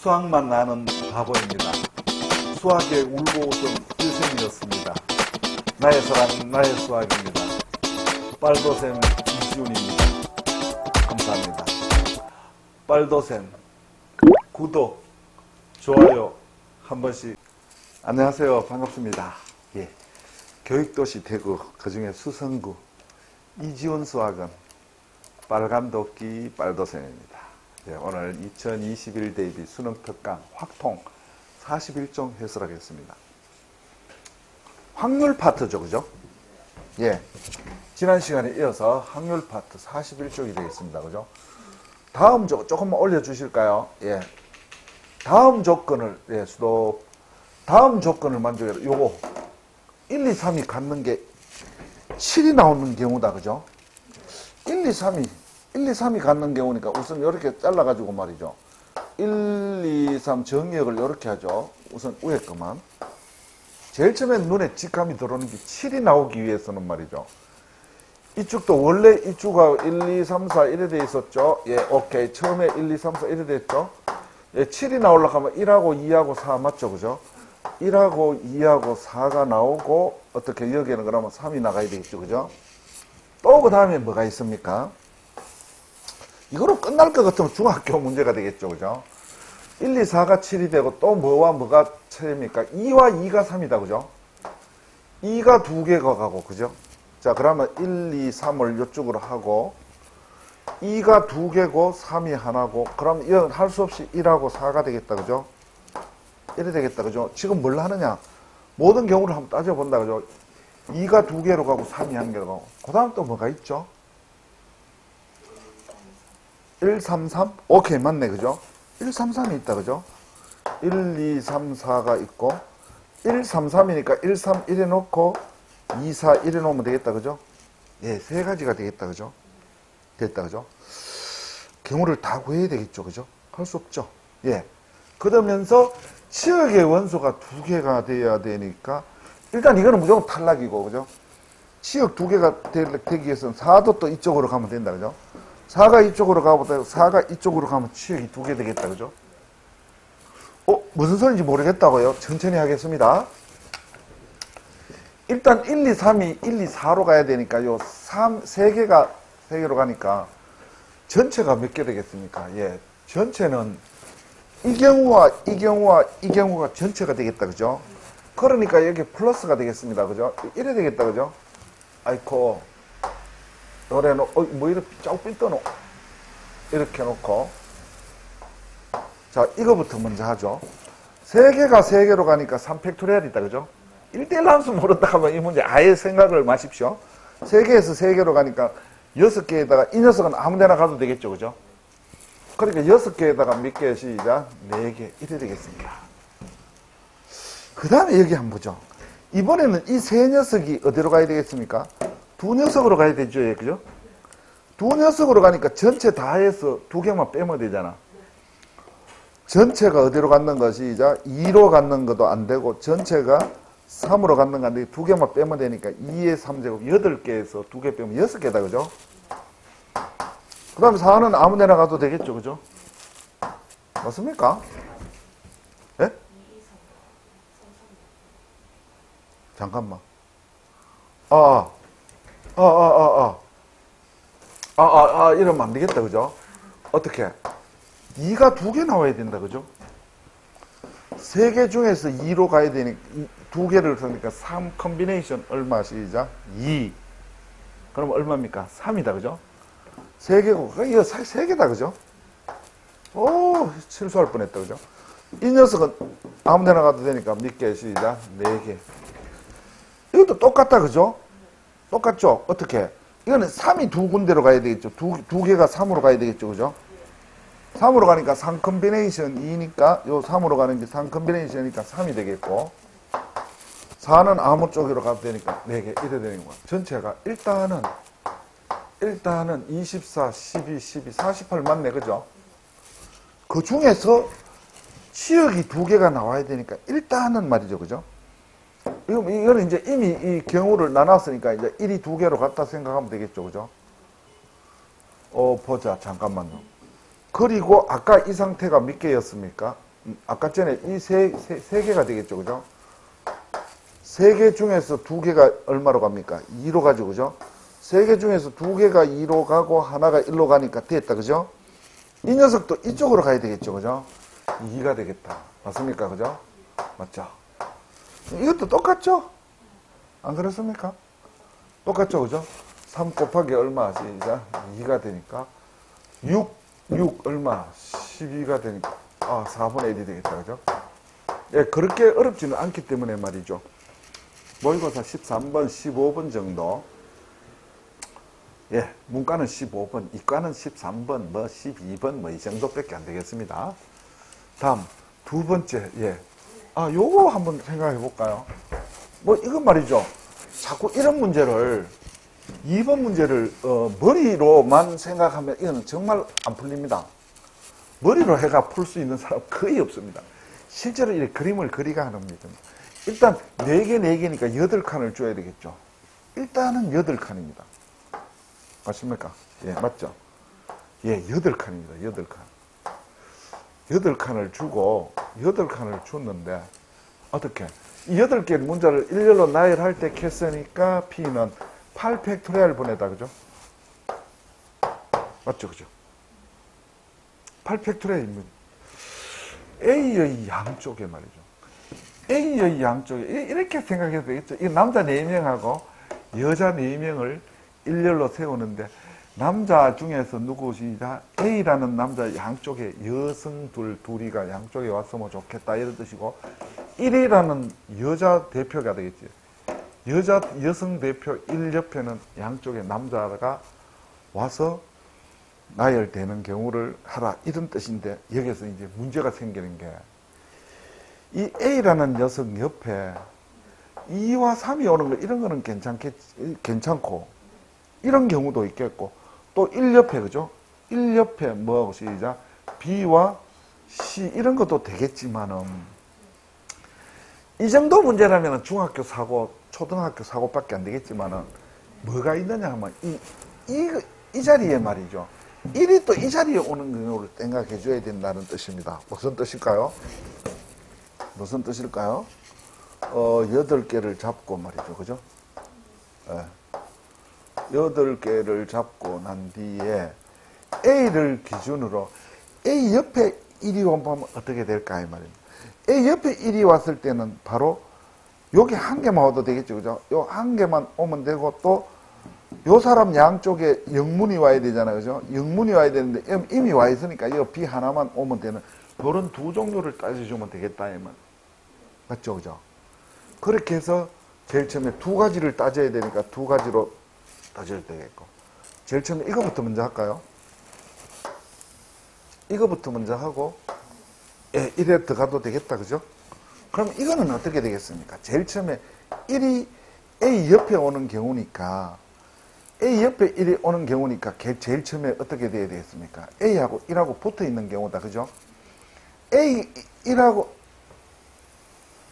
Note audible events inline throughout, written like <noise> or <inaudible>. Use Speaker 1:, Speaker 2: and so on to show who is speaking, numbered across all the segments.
Speaker 1: 수학만 나는 바보입니다. 수학의 울고 웃은 일생이었습니다. 나의 사랑은 나의 수학입니다. 빨도샘 이지훈입니다. 감사합니다. 빨도샘 구독, 좋아요 한 번씩. 안녕하세요. 반갑습니다. 예. 교육도시 대구, 그 중에 수성구 이지훈 수학은 빨간 도끼 빨도샘입니다. 예, 오늘 2021 대비 수능 특강 확통 41종 해설하겠습니다. 확률 파트죠, 그죠? 예. 지난 시간에 이어서 확률 파트 41쪽이 되겠습니다. 그죠? 다음 조 조금만 올려주실까요? 예. 다음 조건을, 예, 수도, 다음 조건을 만족해라. 요거, 1, 2, 3이 갖는 게 7이 나오는 경우다. 그죠? 1, 2, 3이, 1, 2, 3이 갖는 경우니까 우선 이렇게 잘라가지고 말이죠. 1, 2, 3 정의역을 이렇게 하죠. 우선 위에 것만. 제일 처음에 눈에 직감이 들어오는 게 7이 나오기 위해서는 말이죠. 이쪽도 원래 이쪽가 1, 2, 3, 4 이래 돼 있었죠. 예, 오케이. 처음에 1, 2, 3, 4 이래 됐죠. 예, 7이 나오려고 하면 1하고 2하고 4 맞죠. 그죠? 1하고 2하고 4가 나오고 어떻게 여기에는 그러면 3이 나가야 되겠죠. 그죠? 또 그 다음에 뭐가 있습니까? 이거로 끝날 것 같으면 중학교 문제가 되겠죠. 그죠? 1, 2, 4가 7이 되고 또 뭐와 뭐가 7입니까? 2와 2가 3이다. 그죠? 2가 두 개가 가고, 그죠? 자, 그러면 1, 2, 3을 이쪽으로 하고, 2가 두 개고, 3이 하나고, 그럼 이건 할 수 없이 1하고 4가 되겠다. 그죠? 이래 되겠다. 그죠? 지금 뭘 하느냐? 모든 경우를 한번 따져본다. 그죠? 2가 두 개로 가고, 3이 한 개로 가고. 그 다음 또 뭐가 있죠? 1, 3, 3? 오케이, 맞네. 그죠? 1, 3, 3이 있다. 그죠? 1, 2, 3, 4가 있고, 1, 3, 3이니까 1, 3, 1에 놓고, 2, 4, 1에 놓으면 되겠다. 그죠? 예, 세 가지가 되겠다. 그죠? 됐다. 그죠? 경우를 다 구해야 되겠죠. 그죠? 할 수 없죠. 예. 그러면서 치역의 원소가 두 개가 돼야 되니까, 일단 이거는 무조건 탈락이고, 그죠? 치역 두 개가 되- 되기 위해서는 4도 또 이쪽으로 가면 된다. 그죠? 4가 이쪽으로 가보다 4가 이쪽으로 가면 치역이 두 개 되겠다. 그죠? 어, 무슨 소리인지 모르겠다고요? 천천히 하겠습니다. 일단 1, 2, 3이 1, 2, 4로 가야 되니까 요 3, 3개가 3개로 가니까 전체가 몇 개 되겠습니까? 예. 전체는 이 경우와 이 경우와 이 경우가 전체가 되겠다. 그죠? 그러니까 여기 플러스가 되겠습니다. 그죠? 이래 되겠다. 그죠? 아이코. 노래는, 어, 뭐 이렇게 쫙 삐떠노. 이렇게 놓고. 자, 이거부터 먼저 하죠. 세 개가 세 개로 가니까 3팩토리얼 있다, 그죠? 1대1 함수 모른다 하면 이 문제 아예 생각을 마십시오. 세 개에서 세 개로 가니까 여섯 개에다가 이 녀석은 아무 데나 가도 되겠죠, 그죠? 그러니까 여섯 개에다가 몇 개 시작? 네 개. 이래 되겠습니다. 그 다음에 여기 한번 보죠. 이번에는 이 세 녀석이 어디로 가야 되겠습니까? 두 녀석으로 가야 되죠, 예, 그죠? 두 녀석으로 가니까 전체 다 해서 두 개만 빼면 되잖아. 전체가 어디로 갖는 것이 이제 2로 갖는 것도 안 되고 전체가 3으로 갖는 건데 두 개만 빼면 되니까 2의 3제곱 8개에서 두 개 빼면 6개다 그죠? 그 다음에 4는 아무 데나 가도 되겠죠 그죠? 맞습니까? 예? 잠깐만 아, 아, 아, 아, 아, 아, 아, 아, 이러면 안 되겠다 그죠? 어떻게? 2가 두 개 나와야 된다, 그죠? 세 개 중에서 2로 가야 되니까, 이- 두 개를 쓰니까 3 컨비네이션 얼마 시작? 2. 그럼 얼마입니까? 3이다, 그죠? 세 개고, 그 이거 사- 세 개다, 그죠? 오, 실수할 뻔 했다, 그죠? 이 녀석은 아무 데나 가도 되니까 몇 개 시작? 네 개. 이것도 똑같다, 그죠? 똑같죠? 어떻게? 이거는 3이 두 군데로 가야 되겠죠? 두, 두 개가 3으로 가야 되겠죠, 그죠? 3으로 가니까 3 컨비네이션 2니까 요 3으로 가는 게 3 컨비네이션이니까 3이 되겠고 4는 아무 쪽으로 가도 되니까 4개 이래 되는 거야. 전체가 일단은 일단은 24, 12, 12, 48 맞네. 그죠? 그 중에서 치역이 두 개가 나와야 되니까 일단은 말이죠. 그죠? 이거, 이거는 이제 이미 이 경우를 나눴으니까 이제 1이 두 개로 갔다 생각하면 되겠죠. 그죠? 어, 보자. 잠깐만요. 그리고 아까 이 상태가 몇 개였습니까? 음, 아까 전에 이 세, 세, 세 개가 되겠죠, 그죠? 세 개 중에서 두 개가 얼마로 갑니까? 2로 가죠, 그죠? 세 개 중에서 두 개가 2로 가고 하나가 1로 가니까 됐다, 그죠? 이 녀석도 이쪽으로 가야 되겠죠, 그죠? 2가 되겠다. 맞습니까, 그죠? 맞죠? 이것도 똑같죠? 안 그렇습니까? 똑같죠, 그죠? 3 곱하기 얼마, 시작. 2가 되니까. 6, 6 얼마? 12가 되니까. 아, 4분의 1이 되겠다, 그죠? 예, 그렇게 어렵지는 않기 때문에 말이죠. 모의고사 13번, 15번 정도. 예, 문과는 15번, 이과는 13번, 뭐 12번, 뭐 이 정도밖에 안 되겠습니다. 다음, 두 번째, 예. 아, 요거 한번 생각해 볼까요? 뭐, 이건 말이죠. 자꾸 이런 문제를, 2번 문제를, 어, 머리로만 생각하면 이거는 정말 안 풀립니다. 머리로 해가 풀 수 있는 사람 거의 없습니다. 실제로 이 그림을 그리가 하는 문제입니다. 일단, 4개, 4개니까 8칸을 줘야 되겠죠. 일단은 8칸입니다. 맞습니까? 예, 맞죠? 예, 8칸입니다. 8칸. 여덟 칸을 주고 여덟 칸을 줬는데 어떻게 이 여덟 개 문자를 일렬로 나열할 때 했으니까 P는 8 팩토리얼 보내다 그죠? 맞죠 그죠? 8 팩토리얼이면 A의 양쪽에 말이죠. A의 양쪽에 이- 이렇게 생각해도 되겠죠. 이 남자 4명하고 여자 4명을 일렬로 세우는데 남자 중에서 누구시다 A라는 남자 양쪽에 여성 둘 둘이가 양쪽에 왔으면 좋겠다 이런 뜻이고 1이라는 여자 대표가 되겠지. 여자 여성 대표 1 옆에는 양쪽에 남자가 와서 나열되는 경우를 하라 이런 뜻인데 여기서 이제 문제가 생기는 게 이 A라는 여성 옆에 2와 3이 오는 거 이런 거는 괜찮겠 괜찮고 이런 경우도 있겠고 또 1옆에 그죠? 1옆에 뭐하고 시작 B와 C 이런 것도 되겠지만은 이 정도 문제라면 중학교 사고 초등학교 사고밖에 안 되겠지만은 뭐가 있느냐 하면 이, 이, 이 자리에 말이죠 1이 또 이 자리에 오는 경우를 생각해 줘야 된다는 뜻입니다 무슨 뜻일까요? 무슨 뜻일까요? 어, 8개를 잡고 말이죠 그죠? 예. 여덟 개를 잡고 난 뒤에 A를 기준으로 A 옆에 1이 오면 어떻게 될까 이 말입니다. A 옆에 1이 왔을 때는 바로 여기 한 개만 와도 되겠죠, 그죠? 요 한 개만 오면 되고 또 요 사람 양쪽에 영문이 와야 되잖아요, 그죠? 영문이 와야 되는데 이미- 와 있으니까 이 B 하나만 오면 되는 그런 두 종류를 따져주면 되겠다 이 말. 맞죠, 그죠? 그렇게 해서 제일 처음에 두 가지를 따져야 되니까 두 가지로 따져야 되겠고. 제일 처음에 이거부터 먼저 할까요? 이거부터 먼저 하고, 예, 이래 들어가도 되겠다, 그죠? 그럼 이거는 어떻게 되겠습니까? 제일 처음에 1이 A 옆에 오는 경우니까, A 옆에 1이 오는 경우니까, 걔 제일 처음에 어떻게 돼야 되겠습니까? A하고 1하고 붙어 있는 경우다, 그죠? A 1하고,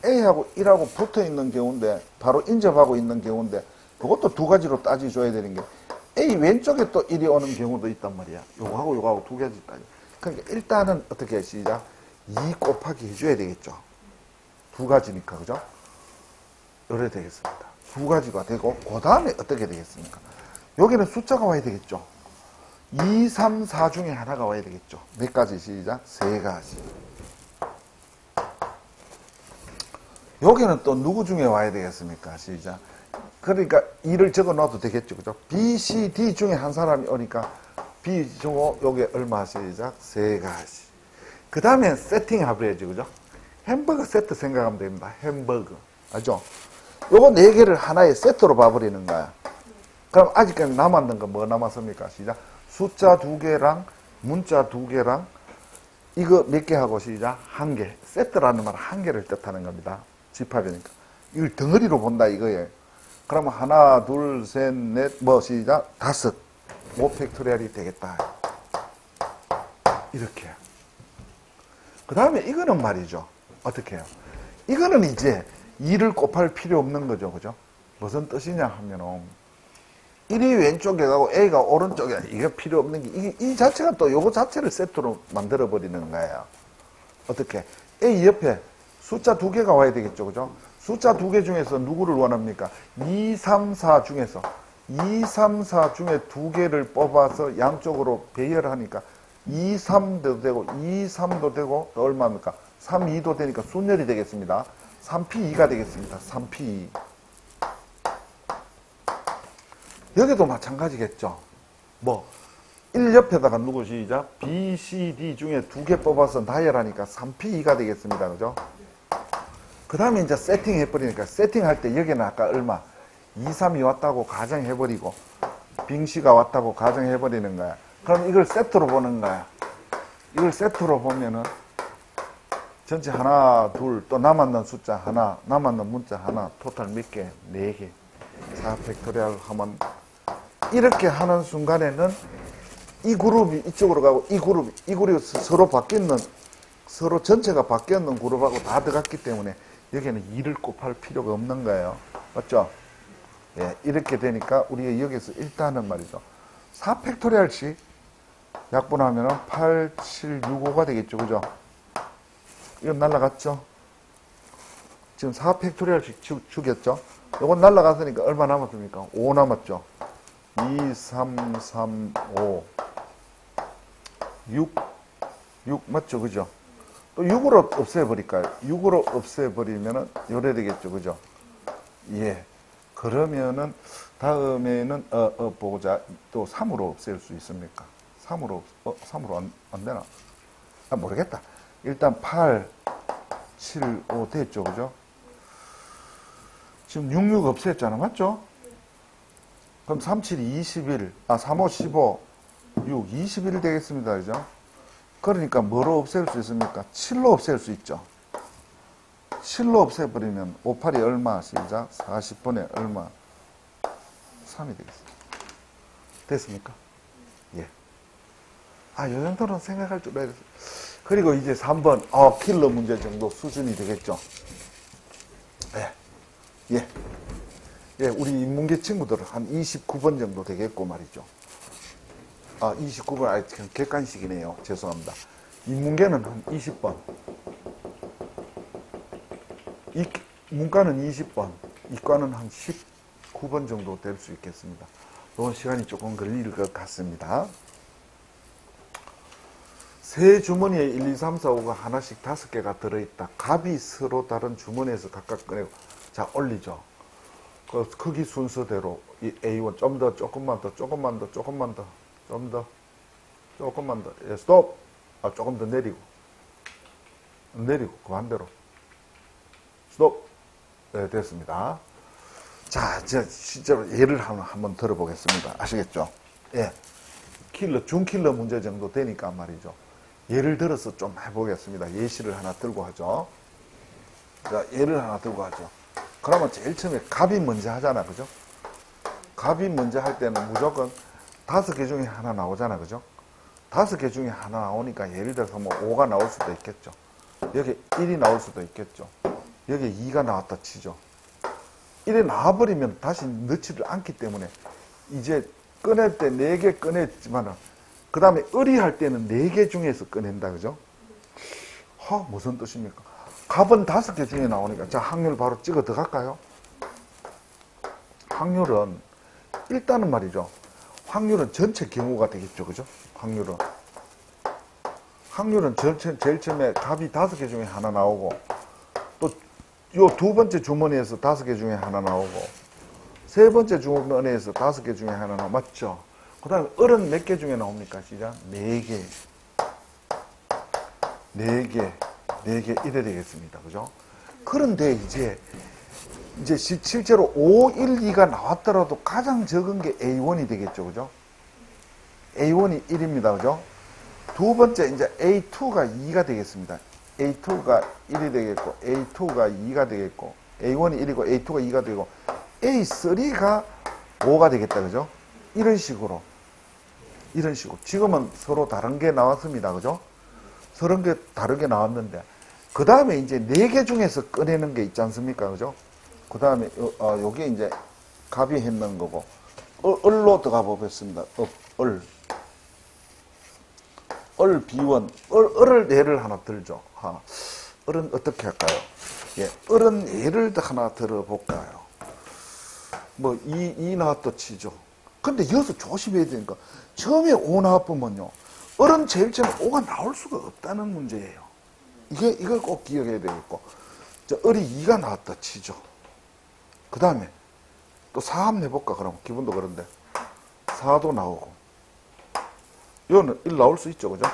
Speaker 1: A하고 1하고 붙어 있는 경우인데, 바로 인접하고 있는 경우인데, 그것도 두 가지로 따져줘야 되는 게 A 왼쪽에 또 1이 오는 경우도 있단 말이야. 요거하고 요거하고 두 가지 따져. 그러니까 일단은 어떻게 해, 시작? 2 곱하기 해줘야 되겠죠. 두 가지니까, 그죠? 이래 되겠습니다. 두 가지가 되고, 그 다음에 어떻게 되겠습니까? 여기는 숫자가 와야 되겠죠. 2, 3, 4 중에 하나가 와야 되겠죠. 몇 가지 시작? 세 가지. 여기는 또 누구 중에 와야 되겠습니까? 시작. 그러니까 2를 적어 놔도 되겠죠. 그죠? B, C, D 중에 한 사람이 오니까 B 중에 요게 얼마 시작? 세 가지. 그 다음에 세팅 해버려야지. 그죠? 햄버거 세트 생각하면 됩니다. 햄버거. 알죠? 요거 네 개를 하나의 세트로 봐버리는 거야. 그럼 아직까지 남았는 거 뭐 남았습니까? 시작. 숫자 두 개랑 문자 두 개랑 이거 몇 개 하고 시작. 한 개. 세트라는 말은 한 개를 뜻하는 겁니다. 집합이니까. 이걸 덩어리로 본다 이거예요. 그러면 하나, 둘, 셋, 넷, 뭐 시작. 다섯. 5 팩토리얼이 되겠다. 이렇게. 그 다음에 이거는 말이죠. 어떻게 해요? 이거는 이제 2를 곱할 필요 없는 거죠. 그죠? 무슨 뜻이냐 하면은 1이 왼쪽에 가고 A가 오른쪽에 이게 필요 없는 게 이, 이 자체가 또 요거 자체를 세트로 만들어 버리는 거예요. 어떻게? A 옆에 숫자 두 개가 와야 되겠죠. 그죠? 숫자 두 개 중에서 누구를 원합니까? 2, 3, 4 중에서 2, 3, 4 중에 두 개를 뽑아서 양쪽으로 배열하니까 2, 3도 되고 2, 3도 되고 또 얼마입니까? 3, 2도 되니까 순열이 되겠습니다. 3P 2가 되겠습니다. 3P 2. 여기도 마찬가지겠죠. 뭐, 1 옆에다가 누구 시작? B, C, D 중에 두 개 뽑아서 나열하니까 3P2가 되겠습니다. 그죠? 그 다음에 이제 세팅 해버리니까 세팅할 때 여기는 아까 얼마? 2, 3이 왔다고 가정해버리고 빙시가 왔다고 가정해버리는 거야. 그럼 이걸 세트로 보는 거야. 이걸 세트로 보면은 전체 하나, 둘, 또 남았는 숫자 하나, 남았는 문자 하나, 토탈 몇 개? 네 개. 4 팩토리얼 하면 이렇게 하는 순간에는 이 그룹이 이쪽으로 가고 이 그룹이 이 그룹이 서로 바뀌는 서로 전체가 바뀌는 그룹하고 다 들어갔기 때문에 여기는 2를 곱할 필요가 없는 거예요. 맞죠? 예, 이렇게 되니까 우리가 여기서 일단은 말이죠. 4팩토리얼씩 약분하면은 8, 7, 6, 5가 되겠죠. 그죠? 이건 날라갔죠? 지금 4팩토리얼씩 주, 주겠죠? 요건 날라갔으니까 얼마 남았습니까? 5 남았죠? 2, 3, 3, 5, 6, 6 맞죠? 그죠? 또 6으로 없애버릴까요? 6으로 없애버리면은 요래 되겠죠? 그죠? 예. 그러면은 다음에는 어, 어 보자. 또 3으로 없앨 수 있습니까? 3으로 어 3으로 안, 안 되나? 아 모르겠다. 일단 8, 7, 5 됐죠? 그죠? 지금 6, 6 없앴잖아. 맞죠? 그럼 3, 7, 21, 아, 3, 5, 15, 6, 21 되겠습니다. 그죠? 그러니까 뭐로 없앨 수 있습니까? 7로 없앨 수 있죠. 7로 없애버리면 5, 8이 얼마? 시작. 40분의 얼마? 3이 되겠습니다. 됐습니까? 예. 아, 요 정도는 생각할 줄 알았어요. 그리고 이제 3번, 어, 킬러 문제 정도 수준이 되겠죠. 예. 예. 예, 우리 인문계 친구들은 한 29번 정도 되겠고 말이죠. 아, 29번, 아, 객관식이네요. 죄송합니다. 인문계는 한 20번. 이, 문과는 20번, 이과는 한 19번 정도 될 수 있겠습니다. 이건 시간이 조금 걸릴 것 같습니다. 세 주머니에 1, 2, 3, 4, 5가 하나씩 다섯 개가 들어있다. 값이 서로 다른 주머니에서 각각 꺼내고, 자, 올리죠. 그 크기 순서대로 이 A1 좀 더 조금만 더 조금만 더 조금만 더 좀 더 조금만 더. 예, 스톱. 아 조금 더 내리고. 내리고 그 반대로. 스톱. 네 됐습니다. 자 이제 실제로 예를 한번, 한번 들어보겠습니다. 아시겠죠? 예. 킬러 중킬러 문제 정도 되니까 말이죠. 예를 들어서 좀 해보겠습니다. 예시를 하나 들고 하죠. 자 예를 하나 들고 하죠. 그러면 제일 처음에 갑이 먼저 하잖아, 그죠? 갑이 먼저 할 때는 무조건 다섯 개 중에 하나 나오잖아, 그죠? 다섯 개 중에 하나 나오니까 예를 들어서 뭐 5가 나올 수도 있겠죠. 여기 1이 나올 수도 있겠죠. 여기 2가 나왔다 치죠. 1이 나와버리면 다시 넣지를 않기 때문에 이제 꺼낼 때 4개 꺼냈지만은 그 다음에 의리할 때는 4개 중에서 꺼낸다, 그죠? 허, 무슨 뜻입니까? 갑은 다섯 개 중에 나오니까 자 확률 바로 찍어 들어갈까요? 확률은 일단은 말이죠. 확률은 전체 경우가 되겠죠, 그죠? 확률은 확률은 전체 제일 처음에 갑이 다섯 개 중에 하나 나오고 또 요 두 번째 주머니에서 다섯 개 중에 하나 나오고 세 번째 주머니에서 다섯 개 중에 하나 나오고 맞죠? 그 다음에 을은 몇개 중에 나옵니까? 시작 네 개, 네 개. 네 개 이래 되겠습니다. 그죠? 그런데 이제 이제 시- 실제로 5, 1, 2가 나왔더라도 가장 적은 게 A1이 되겠죠. 그죠? A1이 1입니다. 그죠? 두 번째 이제 A2가 2가 되겠습니다. A2가 1이 되겠고 A2가 2가 되겠고 A1이 1이고 A2가 2가 되고 A3가 5가 되겠다. 그죠? 이런 식으로 이런 식으로 지금은 서로 다른 게 나왔습니다. 그죠? 서른 개 다르게 나왔는데 그 다음에 이제 네 개 중에서 꺼내는 게 있지 않습니까 그죠 그 다음에 어, 요게 이제 갑이 했는 거고 어, 을로 들어가 보겠습니다 어, 을. 을 비원 을, 을을 예를 하나 들죠 하. 어른 어떻게 할까요? 예, 어른 예를 하나 들어볼까요? 뭐, 이, 이 나왔다 치죠. 근데 여기서 조심해야 되니까, 처음에 오 나왔으면요, 어른 제일 처음에 오가 나올 수가 없다는 문제예요. 이게, 이걸 꼭 기억해야 되겠고, 저, 어리 이가 나왔다 치죠. 그 다음에, 또 사합 내볼까, 그럼. 기분도 그런데. 사도 나오고. 이거는 1 나올 수 있죠, 그죠?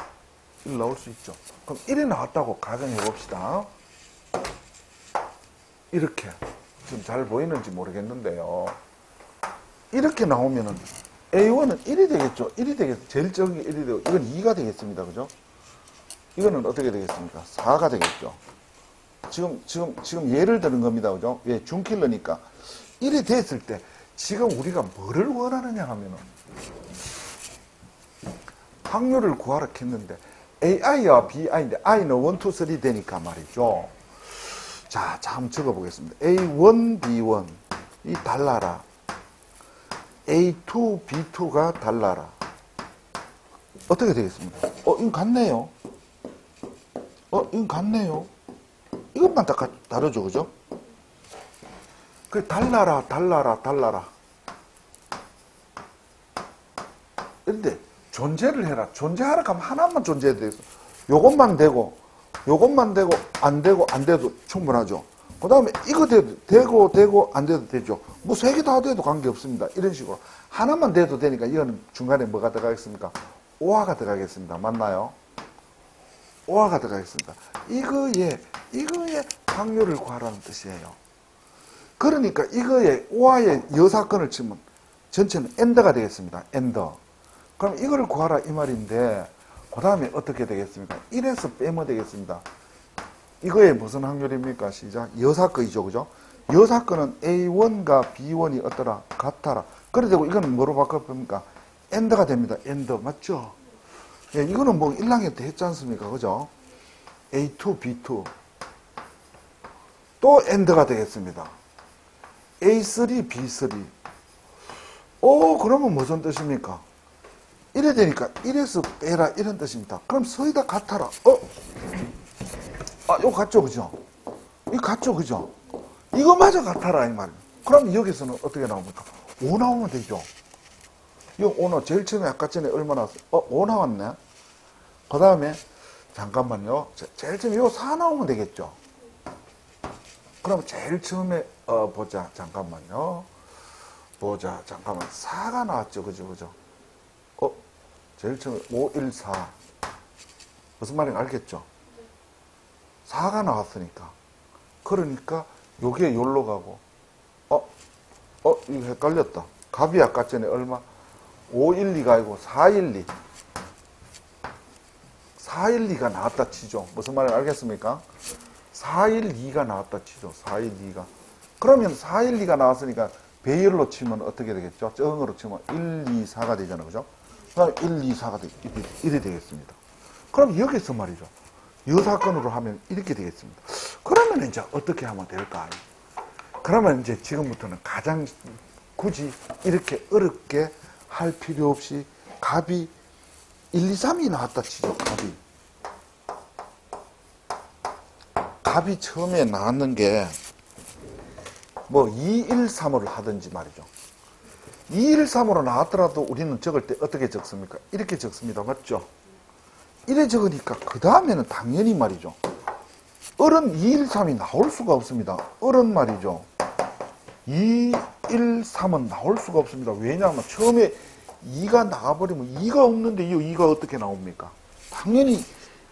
Speaker 1: 1 나올 수 있죠. 그럼 1이 나왔다고 가정해 봅시다. 이렇게. 지금 잘 보이는지 모르겠는데요. 이렇게 나오면은 A1은 1이 되겠죠. 1이 되겠죠. 제일 적은 게 1이 되고, 이건 2가 되겠습니다. 그죠? 이거는 어떻게 되겠습니까? 4가 되겠죠. 지금, 지금, 지금 예를 드는 겁니다. 그죠? 예, 중킬러니까. 1이 됐을 때, 지금 우리가 뭐를 원하느냐 하면은, 확률을 구하라 했는데, AI와 BI인데, I는 1, 2, 3 되니까 말이죠. 자, 자, 한번 적어보겠습니다. A1, B1. 이 달라라. A2, B2가 달라라. 어떻게 되겠습니까? 어, 이건 같네요. 어, 이건 같네요. 이것만 다 가- 다르죠, 그죠? 그 달라라, 달라라, 달라라. 근데 존재를 해라. 존재하라 하면 하나만 존재해야 되겠어. 요것만 되고, 요것만 되고, 안 되고, 안 돼도 충분하죠. 그 다음에 이거 돼도, 되고, 되고, 안 돼도 되죠. 뭐 세 개 다 돼도 관계없습니다. 이런 식으로. 하나만 돼도 되니까 이거는 중간에 뭐가 들어가겠습니까? 오화가 들어가겠습니다. 맞나요? 오화가 들어가겠습니다. 이거에, 이거의 확률을 구하라는 뜻이에요. 그러니까 이거에 오화의 여사건을 치면 전체는 엔더가 되겠습니다. 엔더. 그럼 이거를 구하라 이 말인데 그 다음에 어떻게 되겠습니까? 1에서 빼면 되겠습니다. 이거에 무슨 확률입니까? 시작. 여사건이죠. 그죠? 여사건은 A1과 B1이 어떠라? 같아라. 그래 되고 이거는 뭐로 바꿔봅니까? 엔더가 됩니다. 엔더. 맞죠? 예, 이거는 뭐 1학년 때 했지 않습니까? 그죠? A2, B2. 또 엔더가 되겠습니다. A3, B3. 오, 그러면 무슨 뜻입니까? 이래 되니까 1에서 빼라 이런 뜻입니다. 그럼 서희 다 같아라. 어? 아, 이거 같죠, 그죠? 이거 같죠, 그죠? 이거마저 같아라 이 말이에요. 그럼 여기서는 어떻게 나옵니까? 5 나오면 되죠. 이거 5나 제일 처음에 아까 전에 얼마 나왔어요? 어, 5 나왔네. 그 다음에 잠깐만요. 제- 제일 처음에 이거 4 나오면 되겠죠. 그럼 제일 처음에 어, 보자. 잠깐만요. 보자. 잠깐만. 4가 나왔죠. 그죠? 그죠? 어? 제일 처음에 5, 1, 4. 무슨 말인지 알겠죠? 4가 나왔으니까. 그러니까 요게 요로 가고. 어? 어? 이거 헷갈렸다. 값이 아까 전에 얼마? 5, 1, 2가 아니고 4, 1, 2. 4, 1, 2가 나왔다 치죠. 무슨 말인지 알겠습니까? 4, 1, 2가 나왔다 치죠. 4, 1, 2가. 그러면 4, 1, 2가 나왔으니까 배열로 치면 어떻게 되겠죠? 정으로 치면 1, 2, 4가 되잖아요. 그죠? 그 다음에 1, 2, 4가 되, 이래, 이래 되겠습니다. 그럼 여기서 말이죠. 여사건으로 하면 이렇게 되겠습니다. 그러면 이제 어떻게 하면 될까? 그러면 이제 지금부터는 가장 굳이 이렇게 어렵게 할 필요 없이 값이 1, 2, 3이 나왔다 치죠. 값이. 값이 처음에 나왔는 게 뭐 2, 1, 3으로 하든지 말이죠. 2, 1, 3으로 나왔더라도 우리는 적을 때 어떻게 적습니까? 이렇게 적습니다. 맞죠? 이래 적으니까 그 다음에는 당연히 말이죠. 어른 2, 1, 3이 나올 수가 없습니다. 어른 말이죠. 2, 1, 3은 나올 수가 없습니다. 왜냐하면 처음에 2가 나와버리면 2가 없는데 이 2가 어떻게 나옵니까? 당연히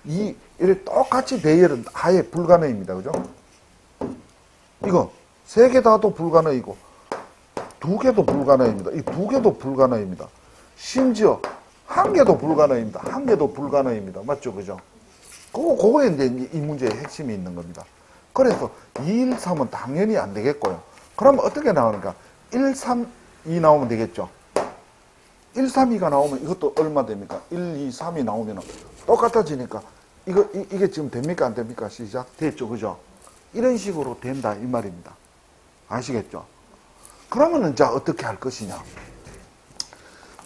Speaker 1: 이 이래 똑같이 배열은 아예 불가능입니다. 그죠? 이거 세 개 다도 불가능이고 두 개도 불가능입니다. 이 두 개도 불가능입니다. 심지어 한 개도 불가능입니다. 한 개도 불가능입니다. 맞죠? 그죠? 그거, 그거에 이제 이 문제의 핵심이 있는 겁니다. 그래서 2, 1, 3은 당연히 안 되겠고요. 그럼 어떻게 나오는가? 1, 3, 2 나오면 되겠죠? 1, 3, 2가 나오면 이것도 얼마 됩니까? 1, 2, 3이 나오면 똑같아지니까 이거, 이, 이게 지금 됩니까? 안 됩니까? 시작. 됐죠? 그죠? 이런 식으로 된다. 이 말입니다. 아시겠죠? 그러면은 자, 어떻게 할 것이냐?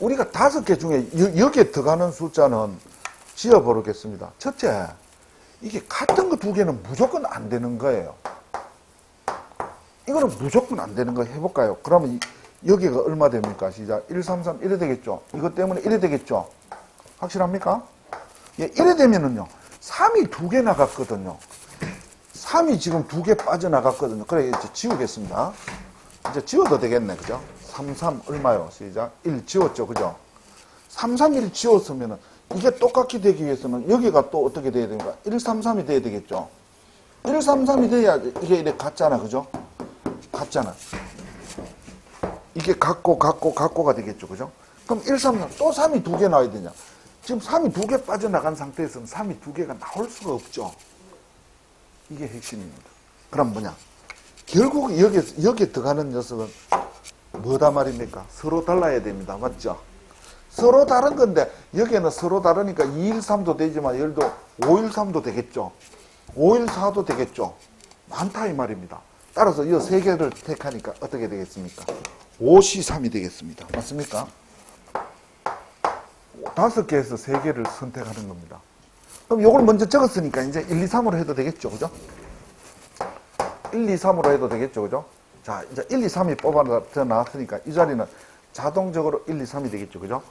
Speaker 1: 우리가 다섯 개 중에 여, 여기에 들어가는 숫자는 지어보겠습니다. 첫째, 이게 같은 거 두 개는 무조건 안 되는 거예요. 이거는 무조건 안 되는 거 해볼까요? 그러면 이- 여기가 얼마 됩니까? 시작. 1, 3, 3, 1이 되겠죠? 이것 때문에 1이 되겠죠? 확실합니까? 예, 1이 되면은요, 3이 두 개 나갔거든요. 3이 지금 두 개 빠져나갔거든요. 그래, 이제 지우겠습니다. 이제 지워도 되겠네, 그죠? 3, 3 얼마요? 시작. 1 지웠죠, 그죠? 3, 3, 1 지웠으면은 이게 똑같이 되기 위해서는 여기가 또 어떻게 돼야 됩니까? 1, 3, 3이 돼야 되겠죠? 1, 3, 3이 돼야 이게 이렇게 같잖아, 그죠? 같잖아. 이게 같고, 같고, 같고가 되겠죠, 그죠? 그럼 1, 3, 3, 또 3이 두 개 나와야 되냐? 지금 3이 두 개 빠져나간 상태에서는 3이 두 개가 나올 수가 없죠. 이게 핵심입니다. 그럼 뭐냐? 결국 여기, 여기에 들어가는 녀석은 뭐다 말입니까? 서로 달라야 됩니다. 맞죠? 서로 다른 건데, 여기는 서로 다르니까 213도 되지만, 예를 들어 513도 되겠죠? 514도 되겠죠? 많다, 이 말입니다. 따라서 이 세 개를 택하니까 어떻게 되겠습니까? 5C3이 되겠습니다. 맞습니까? 다섯 개에서 세 개를 선택하는 겁니다. 그럼 요걸 먼저 적었으니까 이제 1, 2, 3으로 해도 되겠죠. 그죠? 1, 2, 3으로 해도 되겠죠. 그죠? 자, 이제 1, 2, 3이 뽑아져 나왔으니까 이 자리는 자동적으로 1, 2, 3이 되겠죠. 그죠?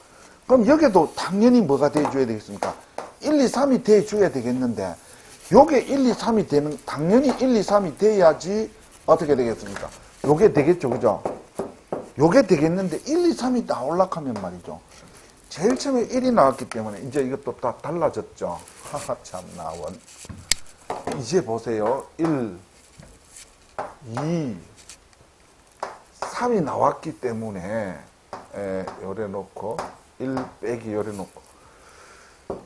Speaker 1: 그럼 여기도 당연히 뭐가 돼줘야 되겠습니까? 1, 2, 3이 돼줘야 되겠는데 요게 1, 2, 3이 되는 당연히 1, 2, 3이 돼야지 어떻게 되겠습니까? 요게 되겠죠. 그죠? 요게 되겠는데 1, 2, 3이 나올라 하면 말이죠. 제일 처음에 1이 나왔기 때문에 이제 이것도 다 달라졌죠. <laughs> 하하 참 나원. 이제 보세요. 1, 2, 3이 나왔기 때문에 에, 요래 놓고 1 빼기 요래 놓고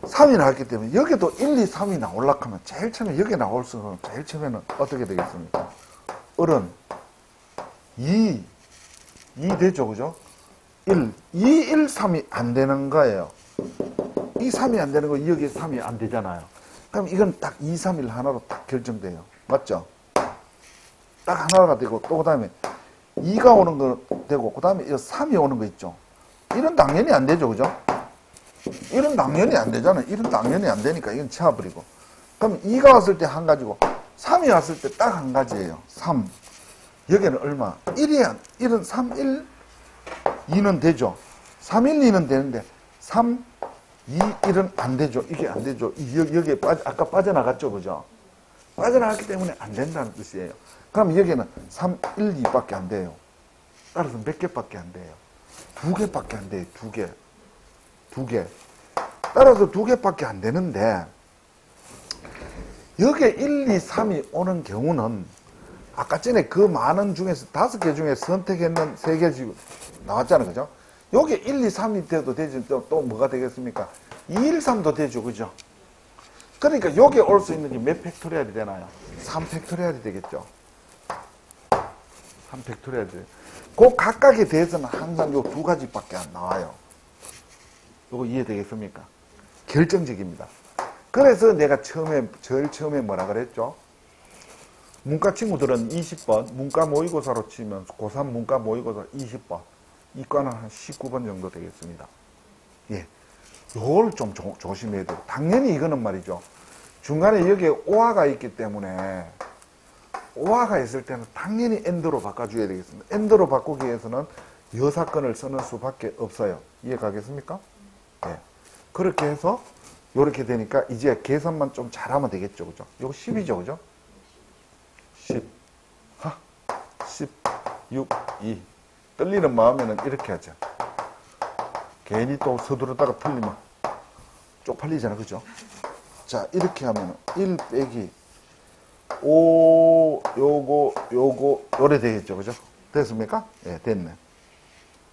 Speaker 1: 3이 나왔기 때문에 여기도 1, 2, 3이 나올라 하면 제일 처음에 여기 나올 수는 제일 처음에는 어떻게 되겠습니까? 어른 2, 2 되죠, 그죠? 1, 2, 1, 3이 안 되는 거예요. 2, 3이 안 되는 거, 여기 3이 안 되잖아요. 그럼 이건 딱 2, 3, 1 하나로 딱 결정돼요. 맞죠? 딱 하나가 되고, 또 그 다음에 2가 오는 거 되고, 그 다음에 3이 오는 거 있죠? 이런 당연히 안 되죠, 그죠? 이런 당연히 안 되잖아요. 이런 당연히 안 되니까 이건 치워버리고. 그럼 2가 왔을 때 한 가지고, 3이 왔을 때 딱 한 가지예요. 3. 여기는 얼마? 1이야. 1은 3, 1, 2는 되죠. 3, 1, 2는 되는데 3, 2, 1은 안 되죠. 이게 안 되죠. 이- 여- 여기에 빠져, 아까 빠져나갔죠. 그죠? 빠져나갔기 때문에 안 된다는 뜻이에요. 그럼 여기는 3, 1, 2밖에 안 돼요. 따라서 몇 개밖에 안 돼요? 두 개밖에 안 돼요. 두 개. 두 개. 따라서 두 개밖에 안 되는데 여기에 1, 2, 3이 오는 경우는 아까 전에 그 많은 중에서 다섯 개 중에 선택했는 세 개 지금 나왔잖아요. 그죠? 여기 1, 2, 3이 돼도 되지. 또, 또 뭐가 되겠습니까? 2, 1, 3도 되죠. 그죠? 그러니까 여기 올수 있는 게 몇 팩토리얼이 되나요? 3 팩토리얼이 되겠죠. 3 팩토리얼이 돼요. 그 각각에 대해서는 항상 요 두 가지밖에 안 나와요. 요거 이해되겠습니까? 결정적입니다. 그래서 내가 처음에, 제일 처음에 뭐라 그랬죠? 문과 친구들은 20번, 문과 모의고사로 치면 고3 문과 모의고사 20번, 이과는 한 19번 정도 되겠습니다. 예. 요걸 좀 조, 조심해야 돼요. 당연히 이거는 말이죠. 중간에 여기에 오화가 있기 때문에 오화가 있을 때는 당연히 엔드로 바꿔줘야 되겠습니다. 엔드로 바꾸기 위해서는 여사건을 쓰는 수밖에 없어요. 이해 가겠습니까? 예. 그렇게 해서 요렇게 되니까 이제 계산만 좀 잘하면 되겠죠. 그죠? 요거 10이죠. 그죠? 10, 하, 10, 6, 2. 떨리는 마음에는 이렇게 하자. 괜히 또 서두르다가 틀리면 쪽팔리잖아. 그죠? 자, 이렇게 하면 1 빼기 5, 요거, 요거, 요래 되겠죠. 그죠? 됐습니까? 예, 됐네.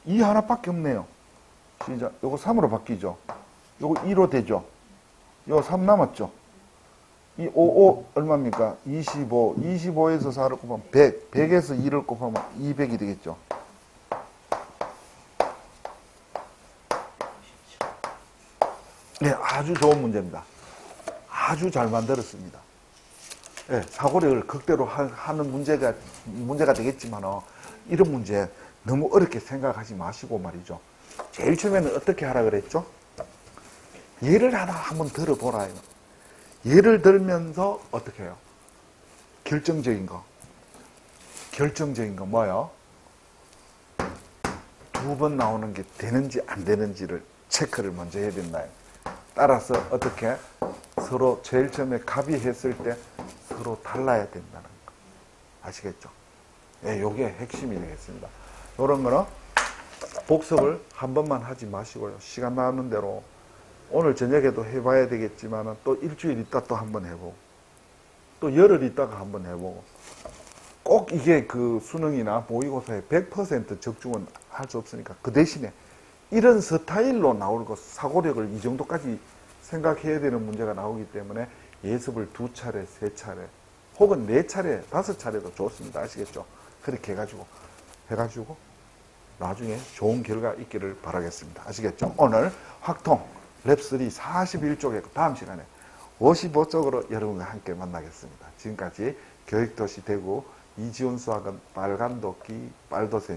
Speaker 1: 2 하나밖에 없네요. 시작. 요거 3으로 바뀌죠. 요거 2로 되죠. 요거 3 남았죠. 이 5, 5 얼마입니까? 25. 25에서 4를 곱하면 100. 100에서 2를 곱하면 200이 되겠죠. 네, 아주 좋은 문제입니다. 아주 잘 만들었습니다. 예, 사고력을 극대로 하- 하는 문제가, 문제가 되겠지만, 어, 이런 문제 너무 어렵게 생각하지 마시고 말이죠. 제일 처음에는 어떻게 하라 그랬죠? 예를 하나 한번 들어보라요. 예를 들면서 어떻게 해요? 결정적인 거. 결정적인 거 뭐요? 두 번 나오는 게 되는지 안 되는지를 체크를 먼저 해야 된다. 따라서 어떻게 서로 제일 처음에 갑의했을 때 서로 달라야 된다는 거. 아시겠죠? 예, 요게 핵심이 되겠습니다. 요런 거는 복습을 한 번만 하지 마시고요. 시간 나는 대로 오늘 저녁에도 해봐야 되겠지만 또 일주일 있다 또 한번 해보고 또 열흘 있다가 한번 해보고 꼭 이게 그 수능이나 모의고사에 100% 적중은 할 수 없으니까 그 대신에 이런 스타일로 나올 것 사고력을 이 정도까지 생각해야 되는 문제가 나오기 때문에 예습을 두 차례, 세 차례 혹은 네 차례, 다섯 차례도 좋습니다. 아시겠죠? 그렇게 해가지고 해가지고 나중에 좋은 결과 있기를 바라겠습니다. 아시겠죠? 오늘 확통 랩3 41쪽에 다음 시간에 55쪽으로 여러분과 함께 만나겠습니다. 지금까지 교육도시 대구 이지훈 수학은 빨간 도끼 빨도쌤